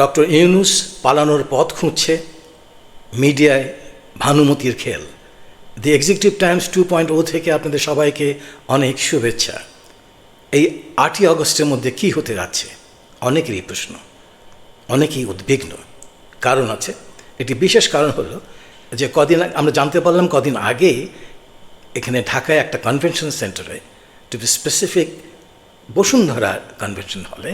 Doctor Yunus পালানোর পথ খুঁজছে মিডিয়ায় ভানুমতির খেল। The executive times two point o থেকে আপনাদের সবাইকে অনেক শুভেচ্ছা। এই আটই আগস্টের মধ্যে কি হতে যাচ্ছে? অনেকেরই প্রশ্ন, অনেকেই উদ্বিগ্ন। কারণ আছে, একটি বিশেষ কারণ হলো যে কদিন আমরা জানতে পারলাম কদিন আগে এখানে ঢাকায় একটা কনভেনশন সেন্টারে to be specific Bashundhara convention হলে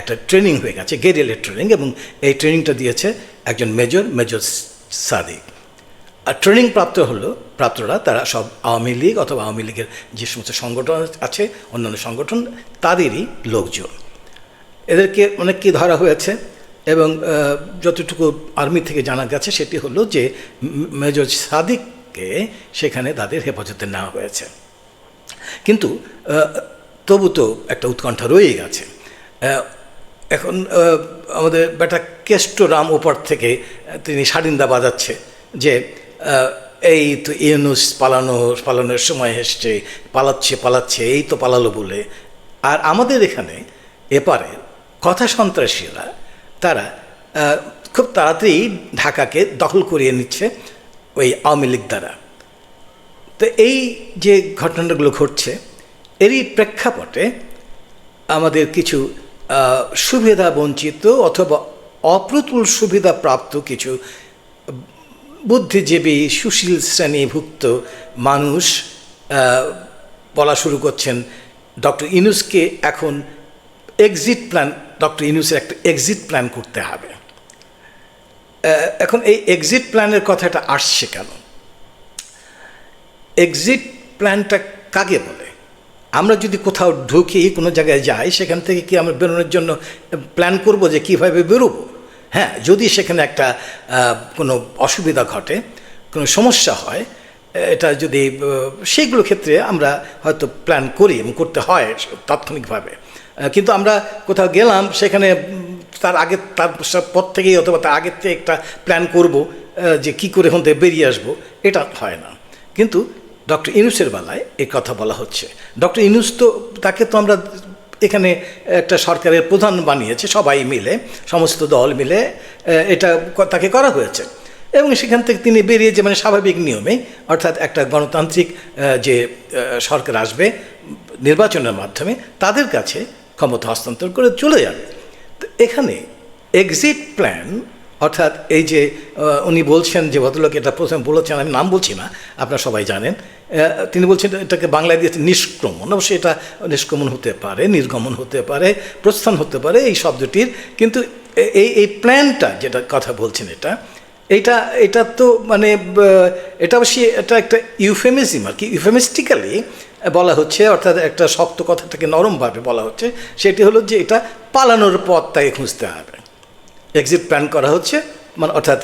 একটা ট্রেনিং হয়ে গেছে গেরিয়ালের ট্রেনিং এবং এই ট্রেনিংটা দিয়েছে একজন মেজর মেজর সাদিক। আর ট্রেনিং প্রাপ্ত হলো, প্রাপ্তরা তারা সব আওয়ামী লীগ অথবা আওয়ামী লীগের যে সমস্ত সংগঠন আছে, অন্যান্য সংগঠন, তাদেরই লোকজন। এদেরকে অনেককে ধরা হয়েছে, এবং যতটুকু আর্মি থেকে জানা গেছে, সেটি হলো যে মেজর সাদিককে সেখানে তাদের হেফাজতে নেওয়া হয়েছে। কিন্তু তবু তো একটা উৎকণ্ঠা রয়ে গেছে। এখন আমাদের বেটা কেষ্ট রাম ওপর থেকে তিনি সারিন্দা বাজাচ্ছে যে এই তো ইউনুস পালানো, পালানোর সময় এসছে, পালাচ্ছে পালাচ্ছে, এই তো পালালো বলে। আর আমাদের এখানে, এপারে কথা সন্ত্রাসীরা, তারা খুব তাড়াতাড়ি ঢাকাকে দখল করিয়ে নিচ্ছে ওই আওয়ামী লীগ দ্বারা। তো এই যে ঘটনাগুলো ঘটছে, এরই প্রেক্ষাপটে আমাদের কিছু সুবিধা বঞ্চিত অথবা অপ্রতুল সুবিধা প্রাপ্ত কিছু বুদ্ধিজীবী সুশীল শ্রেণীভুক্ত মানুষ বলা শুরু করছেন ডক্টর ইনুসকে এখন এক্সিট প্ল্যান ডক্টর ইনুসের একটা এক্সিট প্ল্যান করতে হবে। এখন এই এক্সিট প্ল্যানের কথাটা আসছে কেন? এক্সিট প্ল্যানটা কাকে বলে? আমরা যদি কোথাও ঢুকি, কোনো জায়গায় যাই, সেখান থেকে কি আমরা বেরোনোর জন্য প্ল্যান করব যে কীভাবে বেরোবো? হ্যাঁ যদি সেখানে একটা কোনো অসুবিধা ঘটে, কোনো সমস্যা হয়, এটা যদি সেইগুলো ক্ষেত্রে আমরা হয়তো প্ল্যান করি এবং করতে হয় তাৎক্ষণিকভাবে। কিন্তু আমরা কোথাও গেলাম, সেখানে তার আগে, তার পর থেকেই অথবা তার আগের থেকে একটা প্ল্যান করব যে কি করে হতে বেরিয়ে আসব, এটা হয় না। কিন্তু ডক্টর ইনুসের বেলায় এই কথা বলা হচ্ছে। ডক্টর ইনুস তো, তাকে তো আমরা এখানে একটা সরকারের প্রধান বানিয়েছে, সবাই মিলে, সমস্ত দল মিলে এটা তাকে করা হয়েছে। এবং সেখান থেকে তিনি বেরিয়ে যে মানে স্বাভাবিক নিয়মে, অর্থাৎ একটা গণতান্ত্রিক যে সরকার আসবে নির্বাচনের মাধ্যমে, তাদের কাছে ক্ষমতা হস্তান্তর করে চলে যাবে। তো এখানে এক্সিট প্ল্যান অর্থাৎ এই যে উনি বলছেন যে ভদ্রলোক এটা প্রথমে বলেছেন, আমি নাম বলছি না, আপনারা সবাই জানেন। তিনি বলছেন এটাকে বাংলায় দিয়েছে নিষ্ক্রমণ, অবশ্যই এটা নিষ্ক্রমণ হতে পারে, নির্গমন হতে পারে, প্রস্থান হতে পারে এই শব্দটির। কিন্তু এই এই প্ল্যানটা যেটা কথা বলছেন এটা এটা এটা তো মানে এটা অবশ্যই এটা একটা ইউফেমিজম আর কি। ইউফেমিস্টিক্যালি বলা হচ্ছে, অর্থাৎ একটা শক্ত কথাটাকে নরমভাবে বলা হচ্ছে, সেটি হলো যে এটা পালানোর পথ তাকে খুঁজতে হবে। এক্সিট প্ল্যান করা হচ্ছে। মানে অর্থাৎ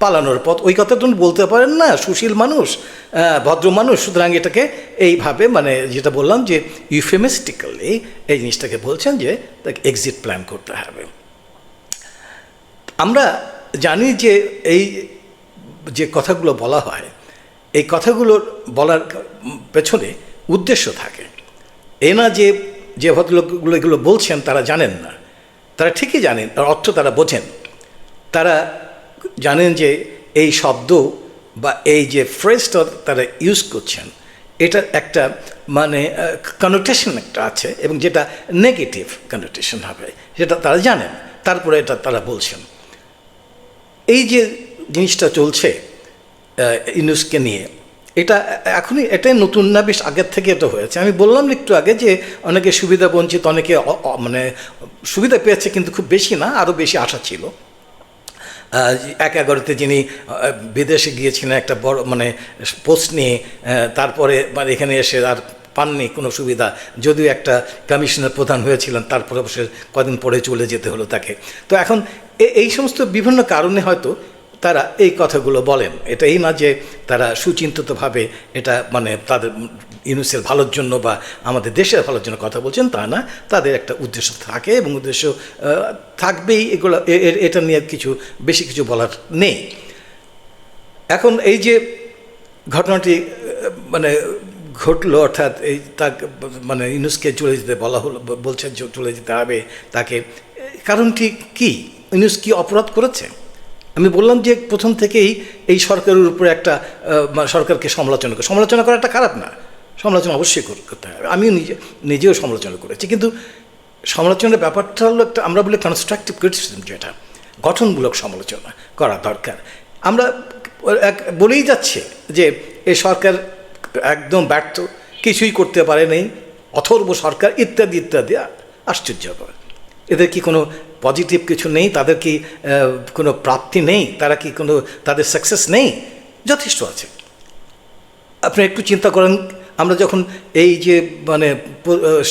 পালানোর পথ। ওই কথা তুমি বলতে পারেন না, সুশীল মানুষ ভদ্র মানুষ। সুতরাং এটাকে এইভাবে মানে যেটা বললাম যে ইউফেমিস্টিক্যালি এই জিনিসটাকে বলছেন যে তাকে এক্সিট প্ল্যান করতে হবে। আমরা জানি যে এই যে কথাগুলো বলা হয়, এই কথাগুলোর বলার পেছনে উদ্দেশ্য থাকে। এ না যে যে ভদ্রলোকগুলো এগুলো বলছেন তারা জানেন না। তারা ঠিকই জানেন, তার অর্থ তারা বোঝেন। তারা জানেন যে এই শব্দ বা এই যে ফ্রেজটা তারা ইউজ করছেন এটা একটা মানে কনোটেশন একটা আছে এবং যেটা নেগেটিভ কনোটেশন হবে সেটা তারা জানেন। তারপরে এটা তারা বলছেন। এই যে জিনিসটা চলছে আহ, ইউনুসকে নিয়ে এটা এখনই এটাই নতুন না বেশ আগের থেকে এটা হয়েছে। আমি বললাম একটু আগে যে অনেকে সুবিধা বঞ্চিত অনেকে মানে সুবিধা পেয়েছে কিন্তু খুব বেশি না আরও বেশি আশা ছিল। এক এগারোতে যিনি বিদেশে গিয়েছিলেন একটা বড় মানে পোস্ট নিয়ে তারপরে মানে এখানে এসে আর পাননি কোনো সুবিধা। যদিও একটা কমিশনের প্রধান হয়েছিলেন, তারপরে অবশ্য কদিন পরে চলে যেতে হলো তাকে। তো এখন এই সমস্ত বিভিন্ন কারণে হয়তো তারা এই কথাগুলো বলেন। এটা এই না যে তারা সুচিন্তিতভাবে এটা মানে তাদের ইউনুসের ভালোর জন্য বা আমাদের দেশের ভালোর জন্য কথা বলছেন, তা না। তাদের একটা উদ্দেশ্য থাকে এবং উদ্দেশ্য থাকবেই এগুলো এটা নিয়ে কিছু, বেশি কিছু বলার নেই। এখন এই যে ঘটনাটি মানে ঘটলো, অর্থাৎ এই তাকে মানে ইউনুসকে চলে যেতে বলা হলো বলছেন যে চলে যেতে হবে তাকে, কারণটি কি? ইউনুস কি অপরাধ করেছে? আমি বললাম যে প্রথম থেকেই এই সরকারের উপরে একটা সরকারকে সমালোচনা করে। সমালোচনা করা একটা খারাপ না। সমালোচনা অবশ্যই করতে হবে। আমিও নিজে, নিজেও সমালোচনা করেছি। কিন্তু সমালোচনার ব্যাপারটা হলো একটা, আমরা বলি কনস্ট্রাকটিভ ক্রিটিসিজম যেটা। গঠনমূলক সমালোচনা করা দরকার। আমরা এক, বলেই যাচ্ছে যে এ সরকার একদম ব্যর্থ, কিছুই করতে পারে নেই, অথর্ব সরকার ইত্যাদি ইত্যাদি আশ্চর্যকর এদের কি কোনো পজিটিভ কিছু নেই? তাদের কি কোনো প্রাপ্তি নেই? তারা কি কোনো, তাদের সাকসেস নেই? যথেষ্ট আছে। আপনি একটু চিন্তা করেন আমরা যখন এই যে মানে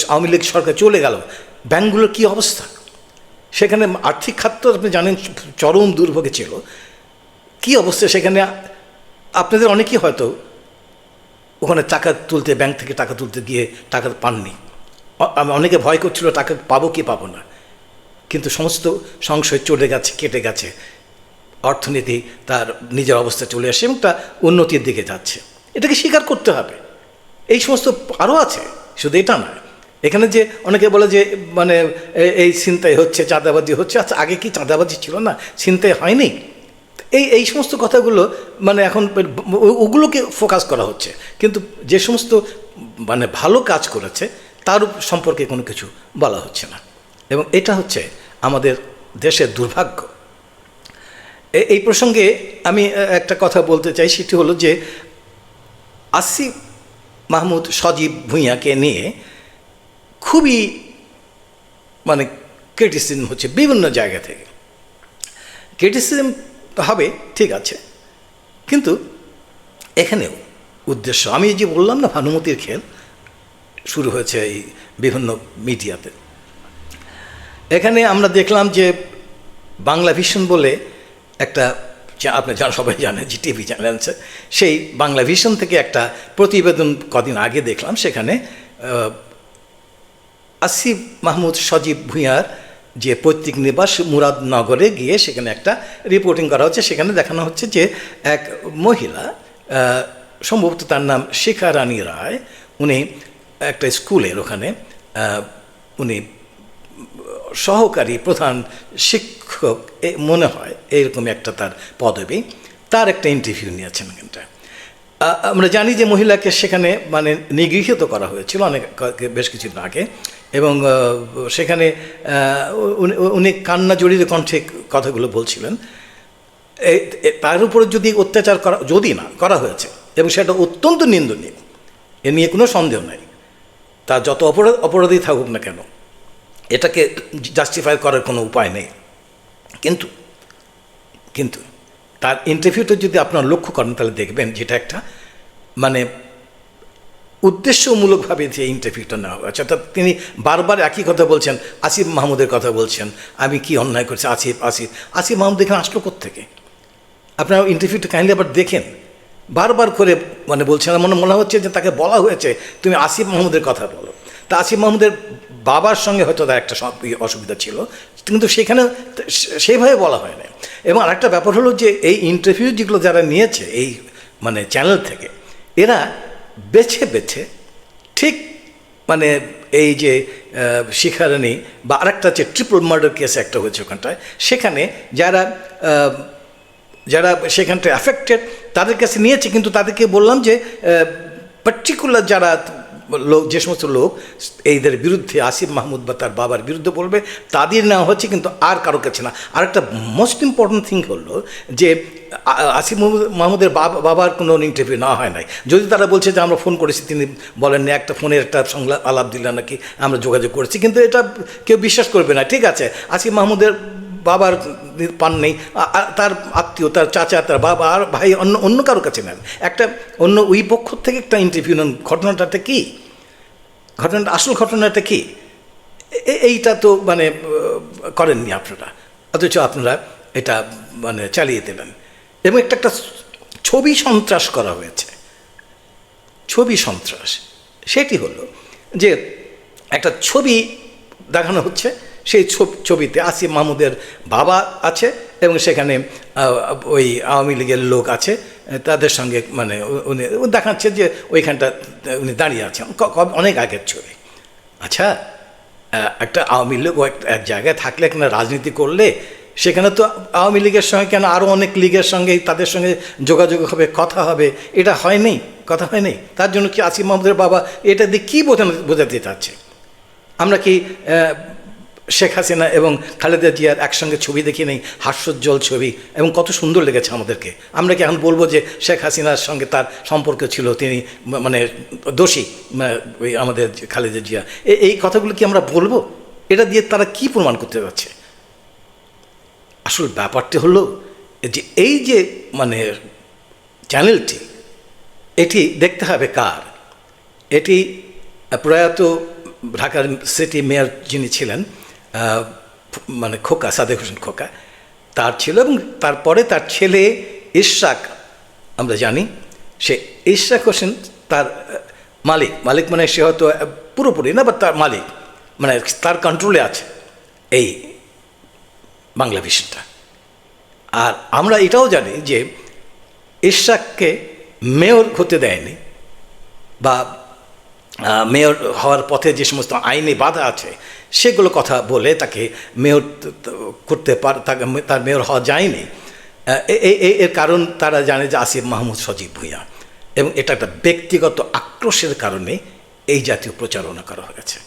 আওয়ামী লীগ সরকার চলে গেল ব্যাংকগুলোর কী অবস্থা? সেখানে আর্থিক খাত তো আপনি জানেন চরম দুর্ভোগে ছিল। কী অবস্থা সেখানে? আপনাদের অনেকেই হয়তো ওখানে টাকা তুলতে ব্যাংক থেকে টাকা তুলতে গিয়ে টাকা পাননি। অনেকে ভয় করছিল টাকা পাবো কি পাবো না। কিন্তু সমস্ত সংশয় চলে গেছে, কেটে গেছে। অর্থনীতি তার নিজের অবস্থা চলে আসে এবং তা উন্নতির দিকে যাচ্ছে। এটাকে স্বীকার করতে হবে। এই সমস্ত আরও আছে, শুধু এটা নয়। এখানে যে অনেকে বলে যে মানে এই চিন্তায় হচ্ছে, চাঁদাবাজি হচ্ছে আচ্ছা আগে কি চাঁদাবাজি ছিল না? চিন্তায় হয়নি? এই এই সমস্ত কথাগুলো মানে এখন ওগুলোকে ফোকাস করা হচ্ছে। কিন্তু যে সমস্ত মানে ভালো কাজ করেছে, তার সম্পর্কে কোনো কিছু বলা হচ্ছে না। এবং এটা হচ্ছে আমাদের দেশের দুর্ভাগ্য। এই প্রসঙ্গে আমি একটা কথা বলতে চাই, সেটি হলো যে আসিফ মাহমুদ সজীব ভূঁইয়াকে নিয়ে খুবই মানে ক্রিটিসিজম হচ্ছে বিভিন্ন জায়গা থেকে। ক্রিটিসিজম হবে, ঠিক আছে। কিন্তু এখানেও উদ্দেশ্য, আমি যে বললাম না ভানুমতির খেল, শুরু হয়েছে এই বিভিন্ন মিডিয়াতে। এখানে আমরা দেখলাম যে বাংলা ভিশন বলে একটা আপনি জান সবাই জানেন যে টিভি চ্যানেল আছে, সেই বাংলা ভিশন থেকে একটা প্রতিবেদন কদিন আগে দেখলাম, সেখানে আসিফ মাহমুদ সজীব ভূঁইয়ার যে পৈতৃক নিবাস মুরাদনগরে গিয়ে সেখানে একটা রিপোর্টিং করা হচ্ছে, সেখানে দেখানো হচ্ছে যে এক মহিলা সম্ভবত তার নাম শিখা রানী রায়, উনি একটা স্কুলের ওখানে উনি সহকারী প্রধান শিক্ষক মনে হয় এইরকম একটা তার পদবি। তার একটা ইন্টারভিউ নিয়েছেন আ- আমরা জানি যে মহিলাকে সেখানে মানে নিগৃহীত করা হয়েছিল অনেক বেশ কিছুদিন আগে। এবং সেখানে উনি- কান্না জড়িত কণ্ঠে কথাগুলো বলছিলেন। তার উপরে যদি অত্যাচার করা, যদি না করা হয়েছে, এবং সেটা অত্যন্ত নিন্দনীয়, এ নিয়ে কোনো সন্দেহ নাই। তা যত অপরাধ, অপরাধী থাকুক না কেন এটাকে জাস্টিফাই করার কোনো উপায় নেই। কিন্তু কিন্তু তার ইন্টারভিউটা যদি আপনারা লক্ষ্য করেন, তাহলে দেখবেন যেটা একটা মানে উদ্দেশ্যমূলকভাবে যে ইন্টারভিউটা নেওয়া হয়েছে, অর্থাৎ তিনি বারবার একই কথা বলছেন, আসিফ মাহমুদের কথা বলছেন, আমি কি অন্যায় করছি, আসিফ আসিফ আসিফ মাহমুদ এখানে আসলো থেকে আপনারা ইন্টারভিউটা কাইন্ডলি আবার দেখেন। বারবার করে মানে বলছেন, মনে মনে হচ্ছে যে তাকে বলা হয়েছে, তুমি আসিফ মাহমুদের কথা বলো। তা আসিফ মাহমুদের বাবার সঙ্গে হয়তো তার একটা ইয়ে অসুবিধা ছিল, কিন্তু সেখানে সে- সেইভাবে বলা হয় না এবং আরেকটা ব্যাপার হলো যে এই ইন্টারভিউ যেগুলো যারা নিয়েছে এই মানে চ্যানেল থেকে, এরা বেছে বেছে ঠিক মানে এই যে শিখারানি বা আরেকটা যে ট্রিপল মার্ডার কেস একটা হয়েছে ওখানটায়, সেখানে যারা যারা সেখানটায় অ্যাফেক্টেড তাদের কাছে নিয়েছে, কিন্তু তাদেরকে বললাম যে পার্টিকুলার যারা লোক, যে সমস্ত লোক এইদের বিরুদ্ধে আসিফ মাহমুদ বা তার বাবার বিরুদ্ধে বলবে, তাদের নেওয়া হচ্ছে কিন্তু আর কারও কাছে না। আর একটা মোস্ট ইম্পর্টেন্ট থিং হলো যে আসিফ মাহমুদ- মাহমুদের বাবা, বাবার কোনো ইন্টারভিউ না হয় নাই। যদি তারা বলছে যে আমরা ফোন করেছি, তিনি বলেন না, একটা ফোনের একটা সংলাপ আলাপ দিলেন নাকি, আমরা যোগাযোগ করেছি, কিন্তু এটা কেউ বিশ্বাস করবে না। ঠিক আছে, আসিফ মাহমুদের বাবার পান নেই তার আত্মীয়, তার চাচা, তার বাবা আর ভাই অন্য অন্য কারও কাছে নেন। একটা অন্য ওই পক্ষ থেকে একটা ইন্টারভিউ নেন। ঘটনাটাতে কি? ঘটনাটা, আসল ঘটনাটা কি? এইটা তো মানে করেননি আপনারা। অথচ আপনারা এটা মানে চালিয়ে দেবেন। এবং একটা একটা ছবি সন্ত্রাস করা হয়েছে। ছবি সন্ত্রাস। সেটি হলো যে, একটা ছবি দেখানো হচ্ছে। সেই ছব- ছবিতে আসিফ মাহমুদের বাবা আছে এবং সেখানে ওই আওয়ামী লীগের লোক আছে। তাদের সঙ্গে মানে উনি দেখাচ্ছে যে ওইখানটা, উনি দাঁড়িয়ে আছেন। অনেক আগের ছবি। আচ্ছা একটা আওয়ামী লীগ এক জায়গায় থাকলে এখানে রাজনীতি করলে, সেখানে তো আওয়ামী লীগের সঙ্গে কেন আরও অনেক লীগের সঙ্গে, তাদের সঙ্গে যোগাযোগ হবে, কথা হবে, এটা হয়নি কথা হয়নি তার জন্য কি আসিফ মাহমুদের বাবা এটা দিয়ে কী বোঝানো, বোঝাতে চাচ্ছে? আমরা কি শেখ হাসিনা এবং খালেদা জিয়ার একসঙ্গে ছবি দেখি নেই, হাস্যোজ্জ্বল ছবি, এবং কত সুন্দর লেগেছে আমাদেরকে। আমরা কি এখন বলব যে শেখ হাসিনার সঙ্গে তার সম্পর্ক ছিল, তিনি মানে দোষী আমাদের খালেদা জিয়া। এই কথাগুলো কি আমরা বলব? এটা দিয়ে তারা কি প্রমাণ করতে যাচ্ছে? আসল ব্যাপারটি হলো যে এই যে মানে চ্যানেলটি, এটি দেখতে হবে কার? এটি প্রয়াত ঢাকার সিটি মেয়র যিনি ছিলেন মানে খোকা, সাদেক হোসেন খোকা, তার ছিল এবং তারপরে তার ছেলে ইশরাক, আমরা জানি, সে ইশরাক হোসেন তার মালিক। মালিক মানে সে হয়তো পুরোপুরি না বা তার মালিক। মানে তার কন্ট্রোলে আছে এই বাংলা ভিশনটা। আর আমরা এটাও জানি যে ইশরাককে মেয়র হতে দেয়নি বা মেয়র হওয়ার পথে যে সমস্ত আইনি বাধা আছে, সেগুলো কথা বলে তাকে মেয়র করতে পার তাকে তার মেয়র হওয়া যায়নি। এর কারণ তারা জানে যে আসিফ মাহমুদ সজীব ভূঁইয়া এবং এটা একটা ব্যক্তিগত আক্রোশের কারণে এই জাতীয় প্রচারণা করা হয়েছে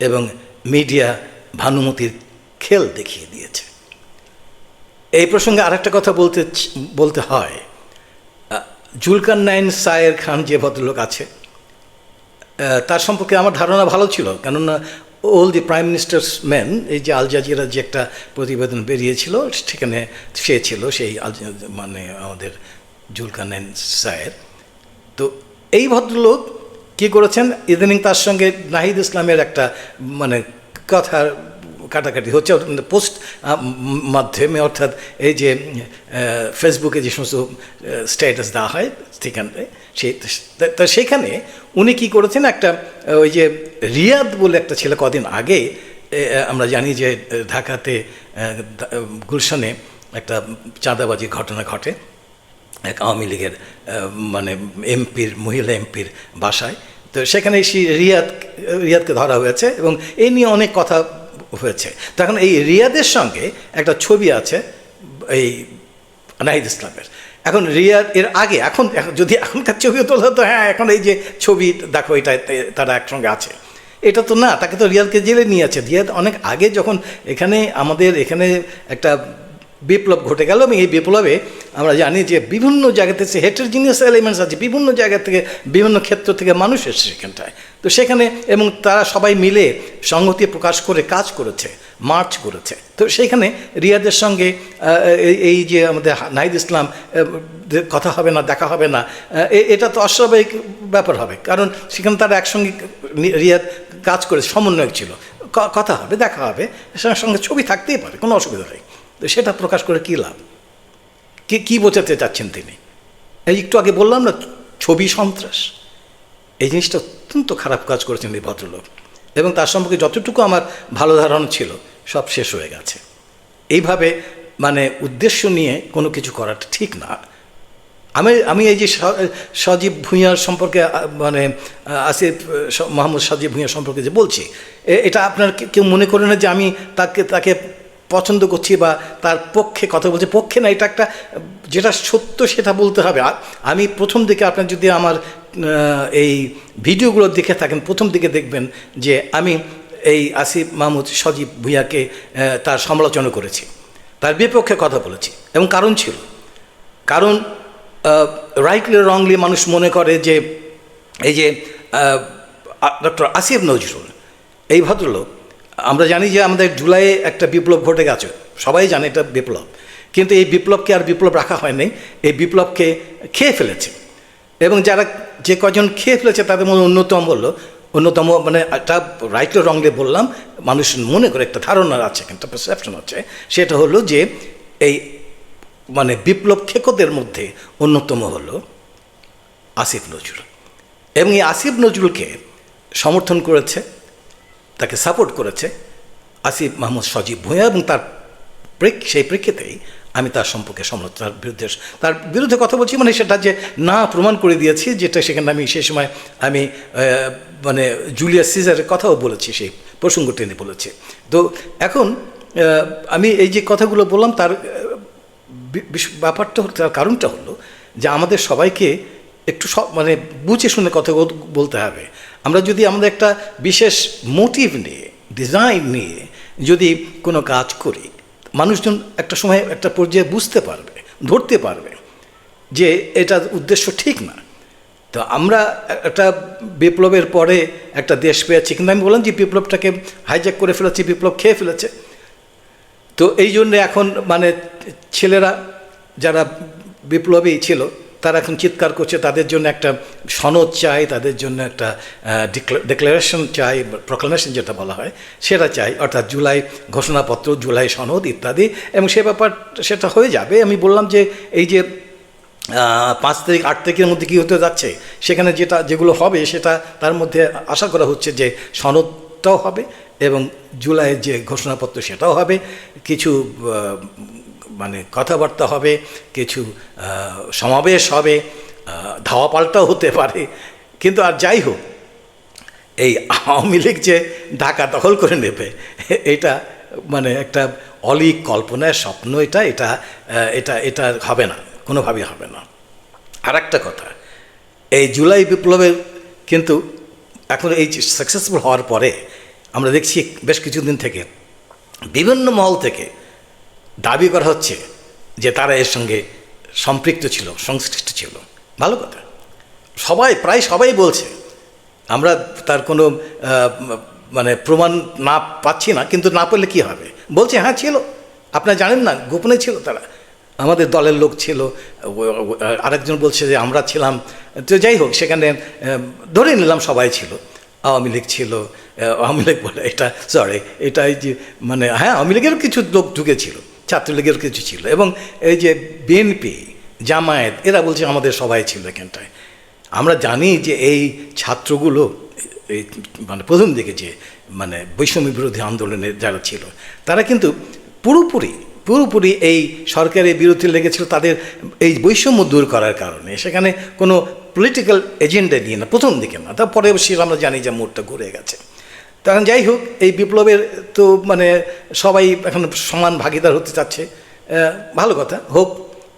এবং মিডিয়া ভানুমতির খেল দেখিয়ে দিয়েছে। এই প্রসঙ্গে আরেকটা কথা বলতে বলতে হয় জুলকার নাইন সায়ের খান যে ভদ্রলোক আছে তার সম্পর্কে আমার ধারণা ভালো ছিল। কেননা all the prime ministers man এই যে আল জাজিরার যে একটা প্রতিবেদন বেরিয়েছিল, সেখানে সে ছিল, সেই আল মানে আমাদের জুলকানেন সায়ের। তো এই ভদ্রলোক কী করেছেন? ইদানিং তার সঙ্গে নাহিদ ইসলামের একটা মানে কথার কাটাকাটি হচ্ছে পোস্ট মাধ্যমে, অর্থাৎ এই যে ফেসবুকে যে সমস্ত স্ট্যাটাস দেওয়া হয় সেখানে সেই তা- সেখানে উনি কি করেছেন, একটা ওই যে রিয়াদ বলে একটা ছেলে কদিন আগে আমরা জানি যে, ঢাকাতে গুলশানে একটা চাঁদাবাজির ঘটনা ঘটে, এক আওয়ামী লীগের মানে এমপির, মহিলা এমপির বাসায়, তো সেখানে সেই রিয়াদ, রিয়াদকে ধরা হয়েছে এবং এই নিয়ে অনেক কথা হয়েছে। তখন এই রিয়াদের সঙ্গে একটা ছবি আছে, এই নাহিদ ইসলামের। এখন রিয়াদ এর আগে, এখন যদি এখনকার ছবিও তোলা তো হ্যাঁ এখন এই যে ছবি, দেখো এটা, তারা একসঙ্গে আছে। এটা তো না, তাকে তো রিয়াদকে জেলে নিয়ে আছে। রিয়াদ অনেক আগে যখন এখানে আমাদের, এখানে একটা বিপ্লব ঘটে গেল এবং এই বিপ্লবে আমরা জানি যে বিভিন্ন জায়গা থেকে হেটারজিনিয়াস এলিমেন্টস আছে, বিভিন্ন জায়গা থেকে, বিভিন্ন ক্ষেত্র থেকে মানুষ এসেছে সেখানটায়। তো সেখানে এবং তারা সবাই মিলে সংহতি প্রকাশ করে কাজ করেছে মার্চ করেছে। তো সেইখানে রিয়াদের সঙ্গে এই- যে আমাদের নাহিদ ইসলাম কথা হবে না, দেখা হবে না এটা তো অস্বাভাবিক ব্যাপার হবে। কারণ সেখানে তারা একসঙ্গে রিয়াদ কাজ করে, সমন্বয়ক ছিল। কথা হবে, দেখা হবে সঙ্গে ছবি থাকতেই পারে, কোনো অসুবিধা নেই। তো সেটা প্রকাশ করে কী লাভ? কে, কী বোঝাতে চাচ্ছেন তিনি? এই একটু আগে বললাম না, ছবি সন্ত্রাস। এই জিনিসটা অত্যন্ত খারাপ কাজ করেছেন এই ভদ্রলোক। এবং তার সম্পর্কে যতটুকু আমার ভালো ধারণা ছিল, সব শেষ হয়ে গেছে। এইভাবে মানে উদ্দেশ্য নিয়ে কোনো কিছু করাটা ঠিক না। আমি আমি এই যে সজীব ভূঁইয়ার সম্পর্কে মানে আসিফ মোহাম্মদ সজীব ভূঁইয়া সম্পর্কে যে বলছি এটা আপনার কেউ মনে করে না যে আমি তাকে তাকে পছন্দ করছি বা তার পক্ষে কথা বলছি, পক্ষে না, এটা একটা, যেটা সত্য সেটা বলতে হবে। আমি প্রথম দিকে আপনার যদি আমার এই ভিডিওগুলো দেখে থাকেন, প্রথম দিকে দেখবেন যে আমি এই আসিফ মাহমুদ সজীব ভূঁইয়াকে তার সমালোচনা করেছি। তার বিপক্ষে কথা বলেছি। এবং কারণ ছিল, কারণ রাইটলি রংলি মানুষ মনে করে যে, এই যে ডক্টর আসিফ নজরুল, এই ভদ্রলোক আমরা জানি যে আমাদের জুলাইয়ে একটা বিপ্লব ঘটে গেছে। সবাই জানে এটা বিপ্লব। কিন্তু এই বিপ্লবকে আর বিপ্লব রাখা হয়নি। এই বিপ্লবকে খেয়ে ফেলেছে। এবং যারা যে কজন খেয়ে ফেলেছে তাদের মধ্যে অন্যতম হলো, অন্যতম মানে একটা রাইটলি রংলি বললাম, মানুষ মনে করে একটা ধারণা আছে, একটা পারসেপশন আছে, সেটা হলো যে এই মানে বিপ্লব খেকোদের মধ্যে অন্যতম হলো আসিফ নজরুল। এবং এই আসিফ নজরুলকে সমর্থন করেছে তাকে সাপোর্ট করেছে আসিফ মাহমুদ সজীব ভূঁইয়া এবং তার প্রেক, সেই প্রেক্ষিতেই আমি তার সম্পর্কে সমালোচনা তার বিরুদ্ধে তার বিরুদ্ধে কথা বলছি মানে সেটা যে না প্রমাণ করে দিয়েছি যেটা সেখানে আমি সেই সময় আমি মানে জুলিয়াস সিজারের কথাও বলেছি, সেই প্রসঙ্গ টেনে বলেছি। তো এখন আমি এই যে কথাগুলো বললাম তার ব্যাপারটা তার কারণটা হলো যে আমাদের সবাইকে একটু সব মানে বুঝে শুনে কথা বলতে হবে। আমরা যদি আমাদের একটা বিশেষ মোটিভ নিয়ে ডিজাইন নিয়ে যদি কোনো কাজ করি, মানুষজন একটা সময় একটা পর্যায়ে বুঝতে পারবে, ধরতে পারবে যে এটা উদ্দেশ্য ঠিক না। তো আমরা একটা বিপ্লবের পরে একটা দেশ পেয়েছি, কিন্তু আমি বললাম যে বিপ্লবটাকে হাইজ্যাক করে ফেলেছি, বিপ্লব খেয়ে ফেলেছে। তো এই জন্যে এখন মানে ছেলেরা যারা বিপ্লবী ছিল তারা এখন চিৎকার করছে, তাদের জন্য একটা সনদ চাই, তাদের জন্য একটা ডিক্লারেশন চাই প্রক্লামেশন যেটা বলা হয়, সেটা চাই। অর্থাৎ জুলাই ঘোষণাপত্র, জুলাই সনদ ইত্যাদি। এবং সে ব্যাপার, সেটা হয়ে যাবে। আমি বললাম যে, এই যে পাঁচ তারিখ, আট তারিখের মধ্যে কী হতে যাচ্ছে? সেখানে যেটা, যেগুলো হবে, সেটা তার মধ্যে আশা করা হচ্ছে যে, সনদটাও হবে এবং জুলাইয়ের যে ঘোষণাপত্র, সেটাও হবে। কিছু মানে কথাবার্তা হবে, কিছু সমাবেশ হবে ধাওয়া পাল্টাও হতে পারে। কিন্তু আর যাই হোক, এই আওয়ামী লীগ যে ঢাকা দখল করে নেবে, এটা মানে একটা অলিক কল্পনার স্বপ্ন, এটা এটা এটা এটা হবে না, কোনোভাবেই হবে না। আর একটা কথা, এই জুলাই বিপ্লবের কিন্তু এখন এই সাকসেসফুল হওয়ার পরে আমরা দেখছি বেশ কিছুদিন থেকে বিভিন্ন মহল থেকে দাবি করা হচ্ছে যে তারা এর সঙ্গে সম্পৃক্ত ছিল, সংশ্লিষ্ট ছিল। ভালো কথা। সবাই, প্রায় সবাই বলছে। আমরা তার কোনো মানে প্রমাণ না পাচ্ছি না, কিন্তু না পেলে কী হবে? বলছে হ্যাঁ ছিল। আপনারা জানেন না, গোপনে ছিল তারা। আমাদের দলের লোক ছিল। আরেকজন বলছে যে আমরা ছিলাম। তো যাই হোক, সেখানে ধরে নিলাম সবাই ছিল। আওয়ামী লীগ ছিল আওয়ামী লীগ বলে এটা সরি এটাই যে মানে হ্যাঁ আওয়ামী লীগেরও কিছু লোক ঢুকেছিল। ছাত্রলীগের কিছু ছিল। এবং এই যে বিএনপি জামায়াত, এরা বলছে আমাদের সবাই ছিল এখানটায়। আমরা জানি যে এই ছাত্রগুলো, এই মানে প্রথম দিকে যে মানে বৈষম্য বিরোধী আন্দোলনে যারা ছিল, তারা কিন্তু পুরোপুরি পুরোপুরি এই সরকারের বিরুদ্ধে লেগেছিল তাদের এই বৈষম্য দূর করার কারণে। সেখানে কোনো পলিটিক্যাল এজেন্ডা নিয়ে না, প্রথম দিকে না। তারপরে অবশ্যই আমরা জানি যে মোড়টা ঘুরে গেছে। তখন যাই হোক, এই বিপ্লবের তো মানে সবাই এখন সমান ভাগিদার হতে চাচ্ছে। ভালো কথা, হোক,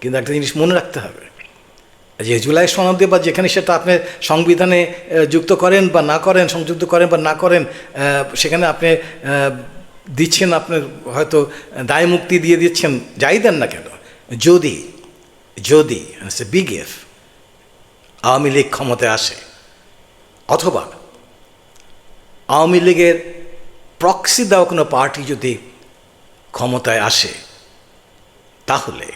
কিন্তু একটা জিনিস মনে রাখতে হবে। যে জুলাই সনদে বা যেখানে সেটা আপনি সংবিধানে যুক্ত করেন বা না করেন, সংযুক্ত করেন বা না করেন সেখানে আপনি দিচ্ছেন, আপনার হয়তো দায় মুক্তি দিয়ে দিচ্ছেন, যাই দেন না কেন। যদি যদি বিগ এফ আওয়ামী লীগ ক্ষমতায় আসে, অথবা আওয়ামী লীগের প্রক্সি দেওয়া কোনো পার্টি যদি ক্ষমতায় আসে, তাহলে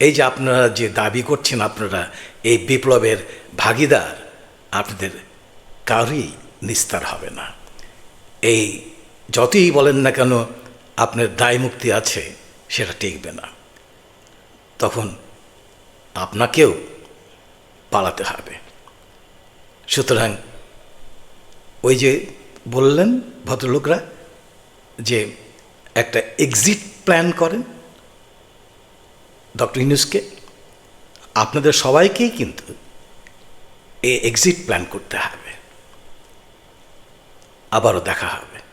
এই যে আপনারা যে দাবি করছেন আপনারা এই বিপ্লবের ভাগিদার, আপনাদের কারই নিস্তার হবে না। এই যতই বলেন না কেন আপনার দায় মুক্তি আছে, সেটা টিকবে না। তখন আপনাকেও পালাতে হবে। সুতরাং ওই যে বললেন ভদ্রলোকরা যে একটা এক্সিট প্ল্যান করেন। ডক্টর ইনুসকে আপনাদের সবাইকেই কিন্তু এ এক্সিট প্ল্যান করতে হবে। আবারও দেখা হবে।